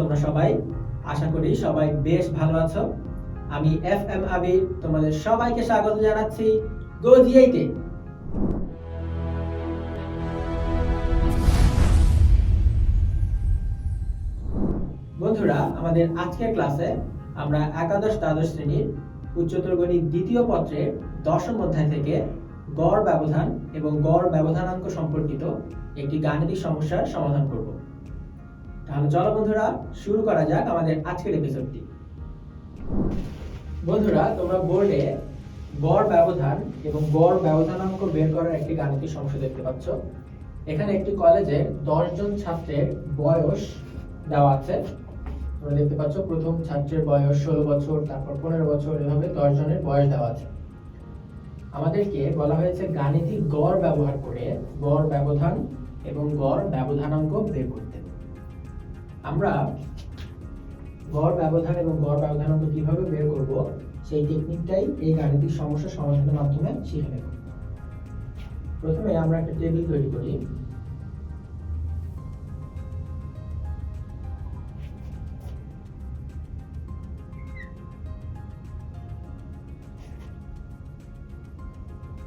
তোমরা সবাই? আশা করি সবাই বেশ ভালো আছো। আমি এফ এম আবির, তোমাদের সবাইকে স্বাগত জানাচ্ছি বন্ধুরা, আমাদের আজকের ক্লাসে আমরা একাদশ দ্বাদশ শ্রেণির উচ্চতর গণিত দ্বিতীয় পত্রের দশম অধ্যায় থেকে গড় ব্যবধান এবং গড় ব্যবধানাঙ্ক সম্পর্কিত একটি গাণিতিক সমস্যার সমাধান করব। তাহলে চলো বন্ধুরা, শুরু করা যাক আমাদের আজকের এপিসোডটি বন্ধুরা, তোমরা বোর্ডে গড় ব্যবধান এবং গড় ব্যবধানাঙ্ক বের করার একটি গাণিতিক সমস্যা দেখতে পাচ্ছ। এখানে একটি কলেজে জন ছাত্রের বয়স দেওয়া আছে। তোমরা দেখতে পাচ্ছ, প্রথম ছাত্রের বয়স ষোলো বছর, তারপর পনেরো বছর, এভাবে জনের বয়স দেওয়া আছে। আমাদেরকে বলা হয়েছে গাণিতিক গড় ব্যবহার করে গড় ব্যবধান এবং গড় ব্যবধানাঙ্ক বের করতে। আমরা গড় ব্যবধান এবং গড় ব্যবধান ব্যবধানাঙ্ক কীভাবে বের করব, সেই টেকনিকটাই এই গাণিতিক সমস্যা সমাধানের মাধ্যমে শিখে নেব। প্রথমে আমরা একটা টেবিল তৈরি করি।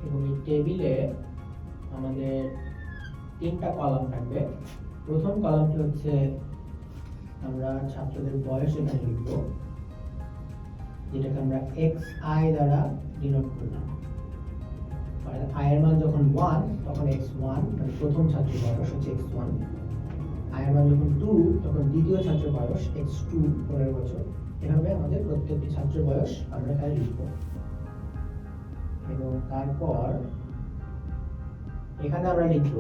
এবং এই টেবিলে আমাদের তিনটা কলাম থাকবে। প্রথম কলামটি হচ্ছে আমরা ছাত্রদের বয়স এখানে লিখব, যেটাকে আমরা এক্স আই দ্বারা ডিনোট করলাম। আই এর মান যখন ওয়ান তখন এক্স ওয়ান মানে প্রথম ছাত্রের বয়স হচ্ছে এক্স ওয়ানের মান যখন টু তখন দ্বিতীয় ছাত্রের বয়স এক্স টু পনেরো বছর। এভাবে আমাদের প্রত্যেকটি ছাত্রের বয়স আমরা এখানে লিখব। এবং তারপর এখানে আমরা লিখব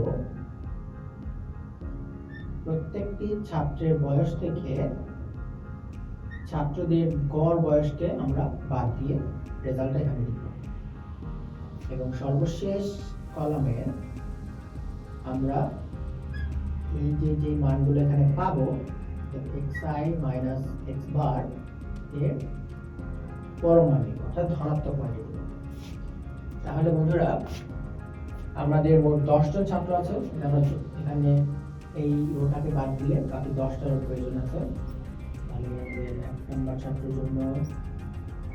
প্রত্যেকটি ছাত্রের বয়স থেকে ছাত্রদের গড় বয়সকে আমরা বাদ দিয়ে রেজাল্টটা এখানে লিখব। এবং সর্বশেষ কলামে আমরা এই যে যে মানগুলো এখানে পাবো X I minus X bar এর লিখব অর্থাৎ ধনাত্মক মান তাহলে বন্ধুরা, আমাদের মোট দশজন ছাত্র আছে আমরা এখানে এই ওটাকে বাদ দিলে বাকি দশটার প্রয়োজন আছে। তাহলে আমাদের এক নম্বর ছাত্রের জন্য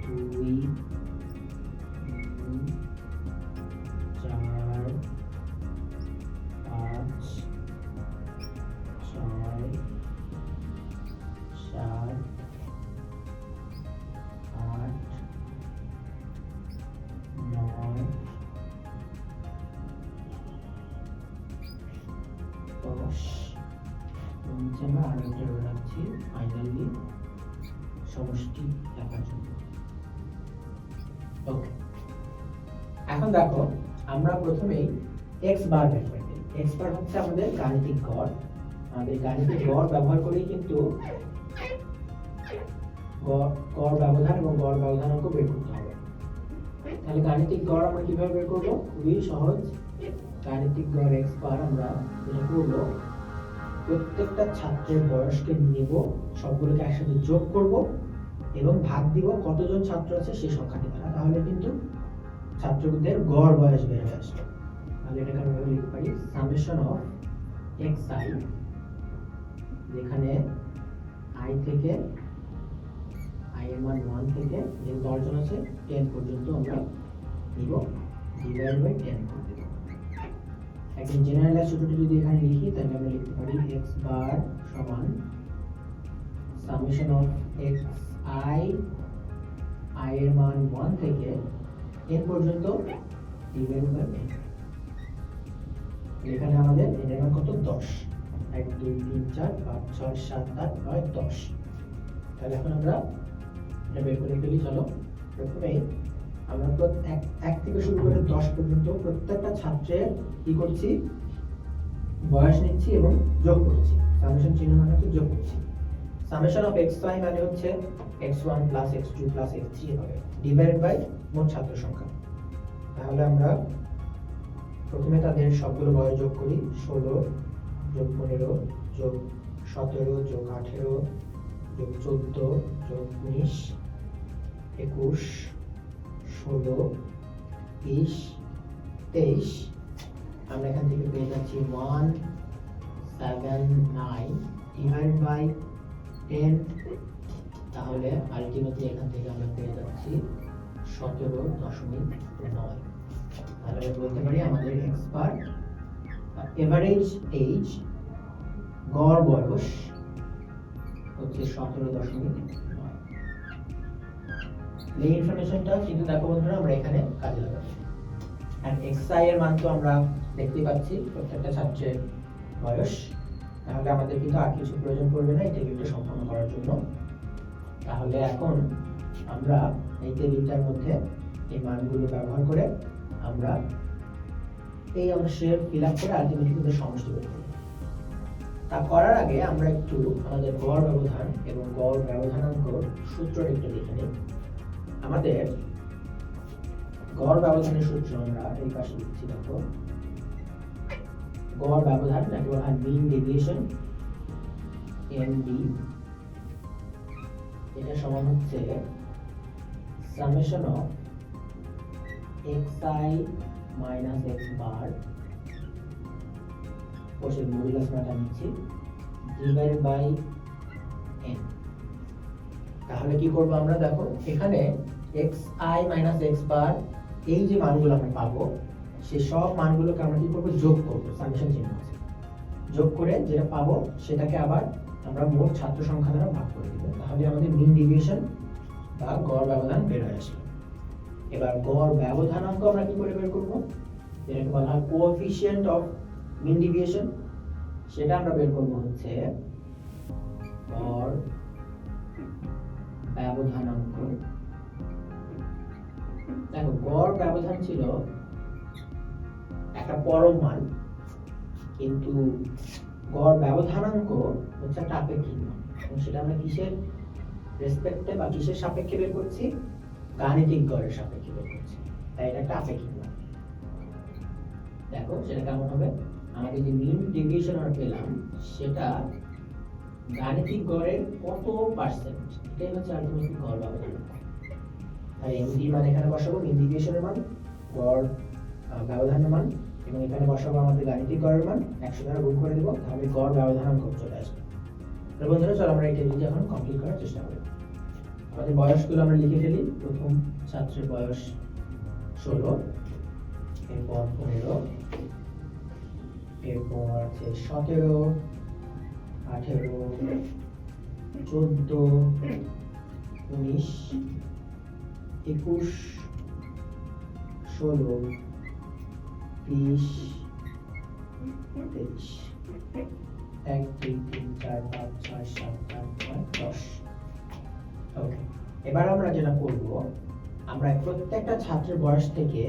দুই দশ। এবং নিচে আমরা আরও একটা রো রাখছি ফাইনালি সমষ্টি লেখার জন্য। ওকে এখন দেখো, আমরা প্রথমেই এক্স বার বের করে এক্স বার হচ্ছে আমাদের গাণিতিক গড়। আমাদের গাণিতিক গড় ব্যবহার করেই কিন্তু গড় ব্যবধান এবং গড় ব্যবধানাঙ্ক বের করতে হবে। তাহলে গাণিতিক গড় আমরা কীভাবে বের করব? খুবই সহজ। গাণিতিক গড় এক্স বার আমরা যেটা করব, প্রত্যেকটা ছাত্রের বয়সকে নেব, সবগুলোকে একসাথে যোগ করব এবং ভাগ দিব কতজন ছাত্র আছে সেই সংখ্যাটি দ্বারা তাহলে কিন্তু ছাত্রদের গড় বয়স বের হয়ে আসবে। তাহলে এটাকে আমরা লিখতে পারি সামেশন অফ এক্স আই যেখানে আই থেকে আই এম মান ওয়ান থেকে যে দশজন আছে টেন পর্যন্ত আমরা নিব ডিভাইড বাই টেন একদম জেনারেলাইজ সূত্রটি যদি এখানে লিখি, তাহলে আমরা লিখতে পারি এক্স বার সমান summation of X I I এর মান ওয়ান থেকে এন পর্যন্ত ডিভাইড বাই এখানে আমাদের এন এর মান কত? দশ। এক, দুই, তিন, চার, পাঁচ, ছয়, সাত, আট, নয়, দশ। তাহলে এখন আমরা এটা বের করে ফেলি, চলো। প্রথমেই আমরা এক এক থেকে শুরু করে দশ পর্যন্ত প্রত্যেকটা ছাত্রের কি করছি? বয়স নিচ্ছি এবং যোগ করছি। সামেশন চিহ্ন মানে হচ্ছে যোগ করছি। সামেশন অফ এক্স ওয়াই মানে হচ্ছে X one plus X two plus X three হবে। ডিভাইড বাই মোট ছাত্র সংখ্যা। তাহলে আমরা প্রথমে তাদের সবগুলো বয়স যোগ করি। ষোলো যোগ পনেরো যোগ সতেরো যোগ আঠেরো যোগ চোদ্দ যোগ উনিশ, একুশ ষোলো, বিশ, তেইশ। আমরা এখান থেকে পেয়ে যাচ্ছি one seven nine divide by ten তাহলে আলটিমেটলি এখান থেকে আমরা পেয়ে যাচ্ছি সতেরো দশমিক নয়। তাহলে বলতে পারি আমাদের এক্সপার্ট এভারেজ এজ গড় বয়স হচ্ছে সতেরো দশমিক এই ইনফরমেশনটা কিন্তু দেখো বন্ধুরা, আমরা এখানে কাজে লাগাবো আর এক্সআই এর মান তো আমরা দেখতে পাচ্ছি, প্রত্যেকটা ছাত্রের বয়স। তাহলে আমাদের কিন্তু আর কিছু প্রয়োজন পড়বে না এই টেবিলটা সম্পন্ন করার জন্য। তাহলে এখন আমরা এই টেবিলটার মধ্যে এই মানগুলো ব্যবহার করে আমরা এই অংশের ফিল আপ করে আলটিমেটলি কিন্তু সমষ্টি করব। তা করার আগে আমরা একটু আমাদের গড় ব্যবধান এবং গড় ব্যবধানাঙ্ক সূত্রটা একটু দেখে নিই। আমাদের গড় ব্যবধানের সূত্র আমরা এই পাশে লিখছি, দেখো। গড় ব্যবধান, যাকে বলা হয় মিন ডেভিয়েশন এমডি এটা সমান হচ্ছে summation of xi minus x bar. কোষের মডুলাস মানটা নিচ্ছি ডিভাইড বাই n তাহলে কি করব আমরা? দেখো, এখানে xi মাইনাস x বার এই যে মানগুলো আমরা পাবো সেই সব মানগুলোকে আমরা কি করব? যোগ করব সামেশন চিহ্ন আছে। যোগ করে যেটা পাবো, সেটাকে আবার আমরা মোট ছাত্র সংখ্যা দ্বারা ভাগ করে দিব। তাহলে আমাদের মিন ডিভিয়েশন বা গড় ব্যবধান বের হয়ে আসবে। এবার গড় ব্যবধান ব্যবধানাঙ্ক আমরা কি করে বের করব? যেটাকে বলা হয় কোএফিশিয়েন্ট অফ মিন ডিভিয়েশন সেটা আমরা বের করব হচ্ছে গড় ব্যবধানাঙ্ক দেখো, গড় ব্যবধান ছিল একটা পরম মান, কিন্তু গড় ব্যবধানাঙ্ক হচ্ছে একটা আপেক্ষিক মান। সেটা আমরা কিসের রেসপেক্টে বা কিসের সাপেক্ষে বের করছি? গাণিতিক গড়ের সাপেক্ষে বের করছি। তাই এটা একটা আপেক্ষিক মান। দেখো সেটা কেমন হবে, আমাদের যে মিন ডেভিয়েশন আমরা পেলাম, সেটা গাণিতিক গড়ের কত পার্সেন্ট এটাই হচ্ছে আলটিমেটলি গড় ব্যবধানাঙ্ক তাই এমডি মান এখানে বসাবো ডেভিয়েশনের মান, গড় ব্যবধানের মান, এবং এখানে বসাবো আমাদের গাণিতিক গড়ের মান, একশো দ্বারা গুণ করে দেবো, তাহলে গড় ব্যবধানাঙ্ক চলে আসবে। তো বন্ধুরা, চলো আমরা এই টেবিলটি এখন কমপ্লিট করার চেষ্টা করি। আমাদের বয়সগুলো আমরা লিখে ফেলি। প্রথম ছাত্রের বয়স ষোলো, এরপর পনেরো, এরপর আছে সতেরো আঠেরো, চোদ্দ, উনিশ, একুশ, ষোলো, বিশ, তেইশ। এক, দুই, তিন, চার, পাঁচ, ছয়, সাত, আট, নয়, দশ। ওকে এবার আমরা যেটা করব, আমরা প্রত্যেকটা ছাত্রের বয়স থেকে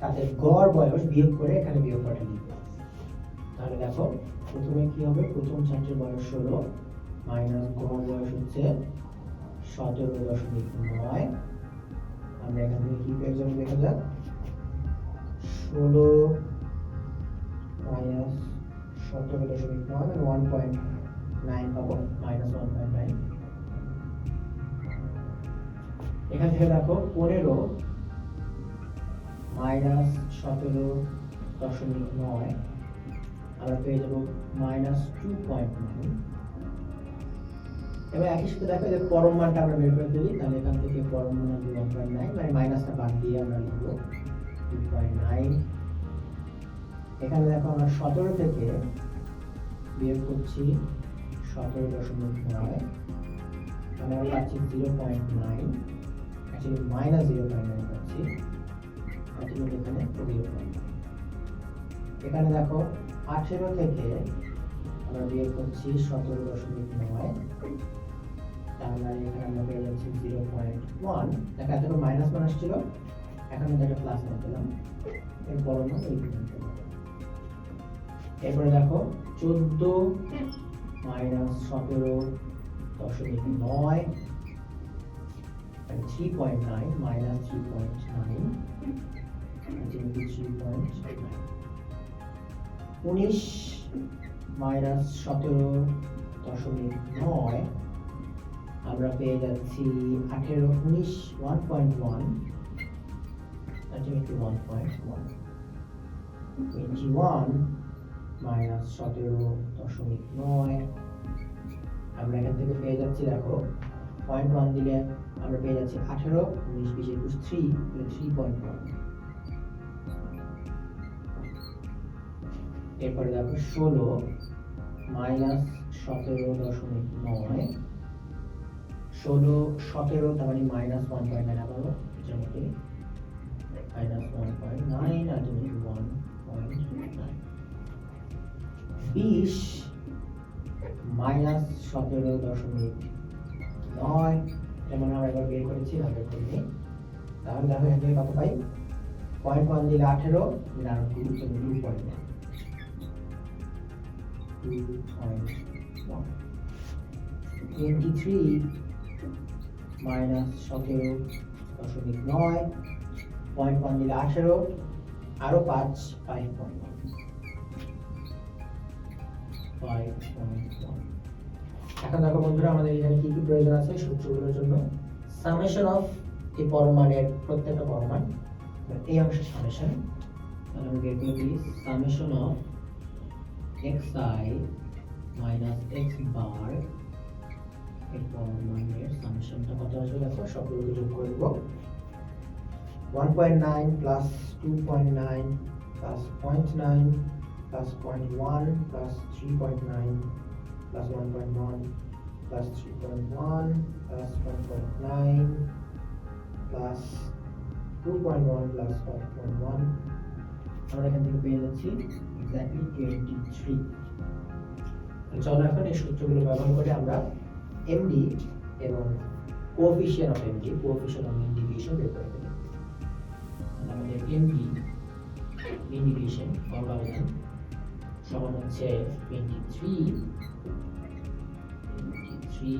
তাদের গড় বয়স বিয়োগ করে এখানে বিয়োগ করে লিখব। তাহলে দেখো প্রথমে কি হবে? প্রথম ছাত্রের বয়স হলো মাইনাস গড় বয়স হচ্ছে সতেরো দশমিক নয়। আমরা এখান থেকে কি পেয়ে যাব দেখা যাক। ষোলো মাইনাস সতেরো দশমিক নয় মানে ওয়ান পয়েন্ট নাইন পাবো মাইনাস ওয়ান পয়েন্ট নাইন এখান থেকে দেখো, পনেরো মাইনাস সতেরো দশমিক নয়। আমরা পেয়ে যাব মাইনাস টু পয়েন্ট নাইন এবার একই সাথে দেখো যে পরম মানটা আমরা বের করে দিই তাহলে এখান থেকে পরম মান হবে ওয়ান পয়েন্ট নাইন মানে মাইনাসটা বাদ দিয়ে আমরা লিখব টু পয়েন্ট নাইন এখানে দেখো আমরা সতেরো থেকে বিয়োগ করছি সতেরো দশমিক নয়, তাহলে আমরা পাচ্ছি zero point nine actually minus zero point nine পাচ্ছি অ্যাকচুয়ালি এখানে জিরো পয়েন্ট নাইন এখানে দেখো আঠেরো থেকে আমরা বিয়োগ করছি সতেরো দশমিক নয়। তাহলে এখানে আমরা পেয়ে যাচ্ছি জিরো পয়েন্ট ওয়ান দেখো, এতটা মাইনাস ওয়ান আসছিল। এখন একটা প্লাস ওয়ান পেলাম। এরপর আমরা এই পেলাম এরপরে দেখো, চোদ্দ মাইনাস সতেরো দশমিক নয়। Three point nine minus three point nine three point nine উনিশ মাইনাস সতেরো দশমিক নয়, আমরা পেয়ে যাচ্ছি আঠেরো, উনিশ one point one ultimately one point one twenty one minus সতেরো দশমিক নয়, আমরা এখান থেকে পেয়ে যাচ্ছি দেখো পয়েন্ট ওয়ান দিলে আমরা পেয়ে যাচ্ছি আঠেরো, উনিশ, বিশ, একুশ থ্রি থ্রি পয়েন্ট ওয়ান এরপরে দেখো ষোলো মাইনাস সতেরো দশমিক নয়। ষোলো, সতেরো, তার মানে মাইনাস ওয়ান পয়েন্ট নাইন আবারও যেমন মাইনাস ওয়ান পয়েন্ট নাইন আর আলটিমেটলি ওয়ান পয়েন্ট নাইন বিশ মাইনাস সতেরো দশমিক নয় যেমন আমরা একবার বের করেছি করে নিই তাহলে দেখো এখান থেকে কত পাই? পয়েন্ট ওয়ান দিলে আঠেরো আরও two point one two point one twenty three minus সতেরো দশমিক নয় পয়েন্ট ওয়ান দিলে আঠেরো আরও পাঁচ five point one five point one এখন দেখো বন্ধুরা আমাদের এখানে কি কি প্রয়োজন আছে সূত্রগুলোর জন্য সামেশন অফ এই পরমাণের প্রত্যেকটা পরমাণ এই অংশের সামেশন তাহলে আমি বের করে দিই summation of i minus x bar এর পরমাণের সামেশনটা কত আসবে দেখো, সবগুলোকে যোগ করে দেবো। 1.9 plus 2.9 plus 0.9 plus 0.1 plus 3.9 plus 1.1 plus 3.1 plus 1.9 plus 2.1 plus 5.1 আমরা এখান থেকে পেয়ে যাচ্ছি। এক্স্যাক্টলি টোয়েন্টি থ্রি চলো এখন এই সূত্রগুলো ব্যবহার করে আমরা এমডি এবং coefficient of MD coefficient of division বের করে দেবো আমাদের এমডি মিন ডিভিশন সমান হচ্ছে twenty three three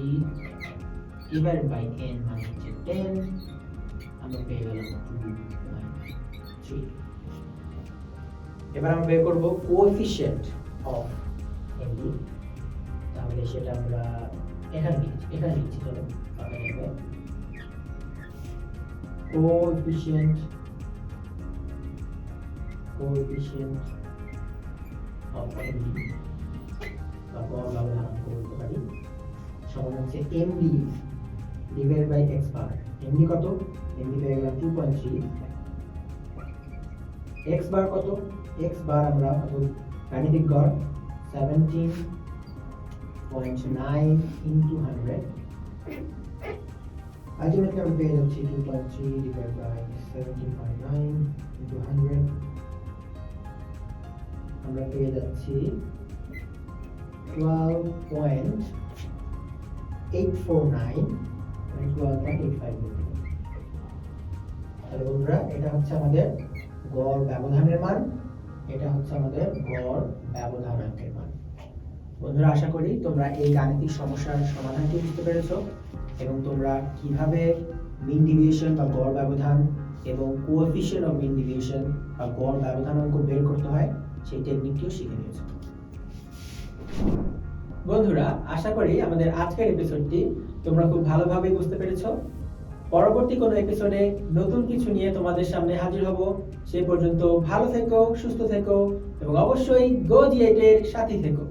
divide by n মানে হচ্ছে টেন আমরা পেয়ে গেলাম টু থ্রি এবার আমরা বের করব কোএফিসিয়েন্ট অফ এমডি তাহলে সেটা আমরা এখানে এখানে লিখছি, চলো কোএফিসিয়েন্ট কোএফিসিয়েন্ট অফ গড় ব্যবধান আমরা বলতে পারি। সমান হচ্ছে MD divide by x bar MD কত? এমডি পেয়ে গেলাম two point three x bar কত? এক্স বার আমরা গাণিতিক গড় seventeen point nine into hundred ultimately আমরা পেয়ে যাচ্ছি two point three divide by seventeen point nine into hundred আমরা পেয়ে যাচ্ছি twelve point eight four nine twelve point eight five তাহলে বন্ধুরা, এটা হচ্ছে আমাদের গড় ব্যবধানের মান, এটা হচ্ছে আমাদের গড় ব্যবধানাঙ্কের মান। বন্ধুরা, আশা করি তোমরা এই গাণিতিক সমস্যার সমাধানটি বুঝতে পেরেছ এবং তোমরা কীভাবে মিন ডিভিয়েশন বা গড় ব্যবধান এবং কোএফিসিয়েন্ট অফ মিন ডিভিয়েশন বা গড় ব্যবধানাঙ্ক বের করতে হয়, সেই টেকনিকটিও শিখে নিয়েছো। বন্ধুরা, আশা করি আমাদের আজকের এপিসোডটি তোমরা খুব ভালোভাবে বুঝতে পেরেছ। পরবর্তী কোনো এপিসোডে নতুন কিছু নিয়ে তোমাদের সামনে হাজির হব। সে পর্যন্ত ভালো থেকো, সুস্থ থেকো এবং অবশ্যই গো জিএটের সাথী থেকো।